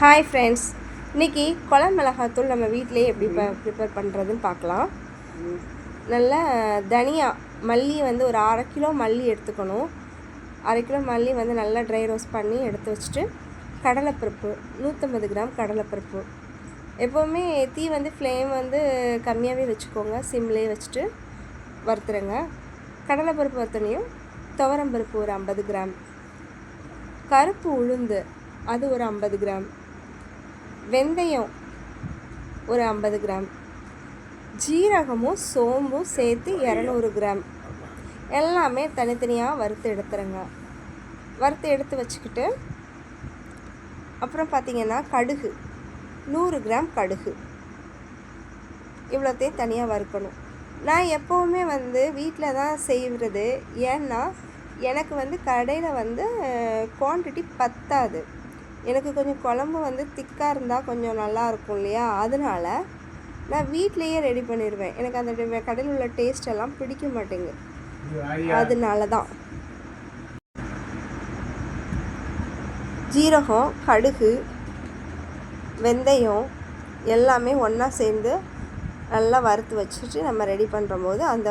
Hi friends இன்றைக்கி குழம்பு மிளகாத்தூள் நம்ம வீட்டிலேயே எப்படி ப ப்ரிப்பேர் பண்ணுறதுன்னு பார்க்கலாம். நல்லா தனியா மல்லி வந்து ஒரு அரை கிலோ மல்லி எடுத்துக்கணும். அரை கிலோ மல்லி வந்து நல்லா ட்ரை ரோஸ்ட் பண்ணி எடுத்து வச்சுட்டு கடலைப்பருப்பு நூற்றம்பது கிராம் கடலைப்பருப்பு. எப்போவுமே தீ வந்து ஃப்ளேம் வந்து கம்மியாகவே வச்சுக்கோங்க. சிம்லேயே வச்சுட்டு வறுத்துருங்க. கடலைப்பருப்பு வறுத்தனையும் துவரம்பருப்பு ஒரு ஐம்பது கிராம். கருப்பு உளுந்து அது ஒரு ஐம்பது கிராம். வெந்தயம் ஒரு ஐம்பது கிராம். ஜீரகமும் சோம்பும் சேர்த்து இரநூறு கிராம். எல்லாமே தனித்தனியாக வறுத்து எடுத்துருங்க. வறுத்து எடுத்து வச்சுக்கிட்டு அப்புறம் பார்த்திங்கன்னா கடுகு நூறு கிராம் கடுகு. இவ்வளோத்தையும் தனியாக வறுக்கணும். நான் எப்போவுமே வந்து வீட்டில் தான் செய்கிறது ஏன்னா எனக்கு வந்து கடையில் வந்து குவான்டிட்டி பத்தாது. எனக்கு கொஞ்சம் குழம்பு வந்து திக்காக இருந்தால் கொஞ்சம் நல்லா இருக்கும் இல்லையா? அதனால நான் வீட்லேயே ரெடி பண்ணிடுவேன் எனக்கு அந்த கடையில் உள்ள டேஸ்ட் எல்லாம் பிடிக்க மாட்டேங்குது. அதனால தான் ஜீரகம் கடுகு வெந்தயம் எல்லாமே ஒன்றா சேர்ந்து நல்லா வறுத்து வச்சுட்டு நம்ம ரெடி பண்ணுற போது அந்த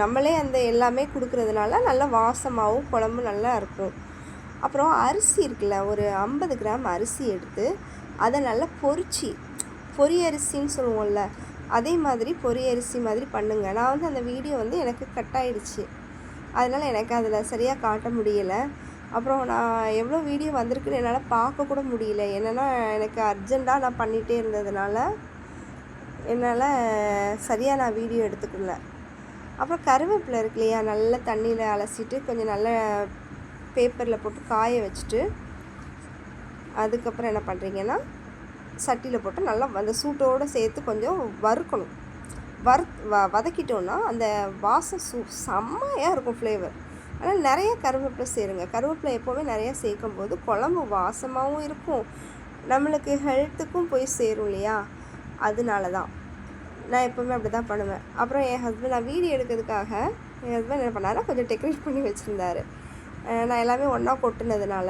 நம்மளே அந்த எல்லாமே கொடுக்கறதுனால நல்லா வாசமாகவும் குழம்பு நல்லா இருக்கும். அப்புறம் அரிசி இருக்குல்ல ஒரு ஐம்பது கிராம் அரிசி எடுத்து அதை நல்லா பொரிச்சு பொரி அரிசின்னு சொல்லுவோம்ல அதே மாதிரி பொரி அரிசி மாதிரி பண்ணுங்கள் நான் வந்து அந்த வீடியோ வந்து எனக்கு கட் ஆயிடுச்சு. அதனால் எனக்கு அதில் சரியாக காட்ட முடியலை. அப்புறம் நான் எவ்வளோ வீடியோ வந்திருக்குன்னு என்னால் பார்க்க கூட முடியல. என்னென்னா எனக்கு அர்ஜெண்ட்டாக நான் பண்ணிகிட்டே இருந்ததுனால என்னால் சரியாக நான் வீடியோ எடுத்துக்கல. அப்புறம் கருவேப்பிலை இருக்கு இல்லையா நல்லா தண்ணியில் அலசிட்டு கொஞ்சம் நல்லா பேப்பரில் போட்டு காய வச்சுட்டு அதுக்கப்புறம் என்ன பண்ணுறீங்கன்னா சட்டியில் போட்டு நல்லா அந்த சூட்டோடு சேர்த்து கொஞ்சம் வறுக்கணும். வறு வ வதக்கிட்டோன்னா அந்த வாசம் சூ செம்மையாக இருக்கும் ஃப்ளேவர். ஆனால் நிறைய கருவேப்பிலை சேருங்க. கருவேப்பிலை எப்போவுமே நிறையா சேர்க்கும் போது குழம்பு வாசமாகவும் இருக்கும். நம்மளுக்கு ஹெல்த்துக்கும் போய் சேரும் இல்லையா? அதனால தான். நான் எப்போவுமே அப்படி தான் பண்ணுவேன். அப்புறம் என் ஹஸ்பண்ட் நான் வீடியோ எடுக்கிறதுக்காக என் ஹஸ்பண்ட் என்ன பண்ணாருன்னா கொஞ்சம் டெக்கரேட் பண்ணி வச்சுருந்தாரு. நான் எல்லாமே ஒன்றா கொட்டுனதுனால.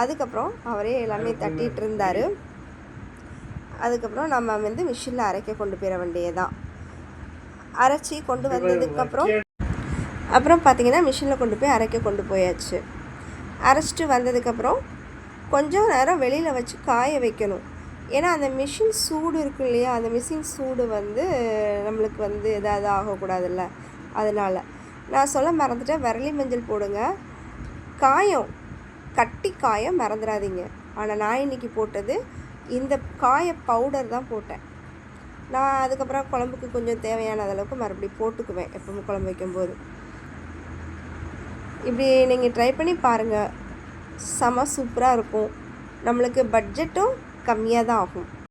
அதுக்கப்புறம் அவரே எல்லாமே தட்டிட்டு இருந்தார் அதுக்கப்புறம் நம்ம வந்து மிஷினில் அரைக்க கொண்டு போயிட வேண்டியதுதான் அரைச்சி கொண்டு வந்ததுக்கப்புறம் அப்புறம் பார்த்தீங்கன்னா மிஷினில் கொண்டு போய் அரைக்க கொண்டு போயாச்சு. அரைச்சிட்டு வந்ததுக்கப்புறம் கொஞ்சம் நேரம் வெளியில் வச்சு காய வைக்கணும். ஏன்னா அந்த மிஷின் சூடு இருக்கும் இல்லையா? அந்த மிஷின் சூடு வந்து நம்மளுக்கு வந்து எதாவது ஆகக்கூடாதுல்ல. அதனால் நான் சொல்ல மறந்துட்டேன். விரலி மஞ்சள் போடுங்க. காயம் கட்டி காயம் மறந்துடாதீங்க ஆனால் நான் இன்னைக்கு போட்டது இந்த காய பவுடர் தான் போட்டேன். நான் அதுக்கப்புறம் குழம்புக்கு கொஞ்சம் தேவையான அளவுக்கு மறுபடியும் போட்டுக்குவேன் எப்பவும் குழம்பு வைக்கும்போது. இப்படி நீங்கள் ட்ரை பண்ணி பாருங்கள் செம சூப்பராக இருக்கும். நம்மளுக்கு பட்ஜெட்டும் கம்மியாக தான் ஆகும்.